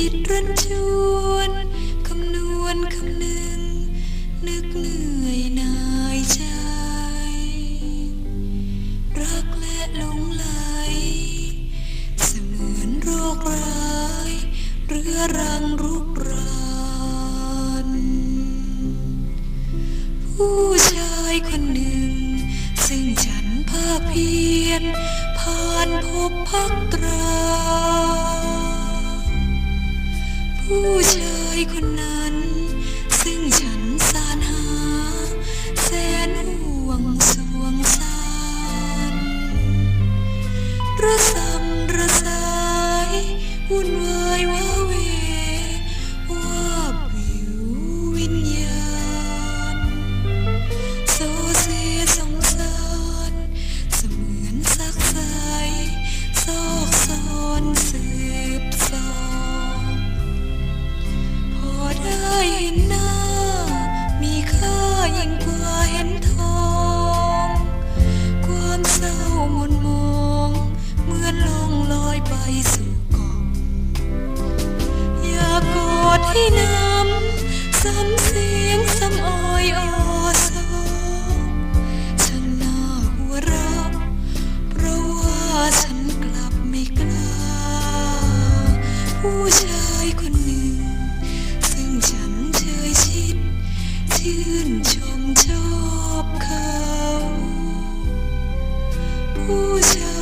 จิตรันจวนคำนวณคำนึง นึกเหนื่อยหนายใจ รักและหลงไหล เสมือนโรคร้ายเรื้อรังรุกรานผู้ชายคนหนึ่ง ซึ่งฉันภาคเพียรผ่านพบพักตรา ผู้ชายคนนั้น พี่นำซ้ำเสียงซ้ำอ้อยอ้อโซฉันน่าหัวเราะเพราะว่าฉันกลับไม่กล้า ผู้ชายคนหนึ่ง ซึ่งฉันเคยชิด ชื่นชมชอบเขา ผู้ชาย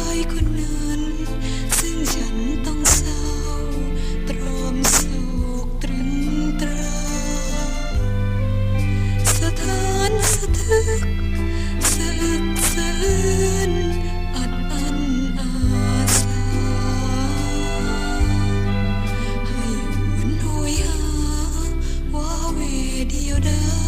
you down.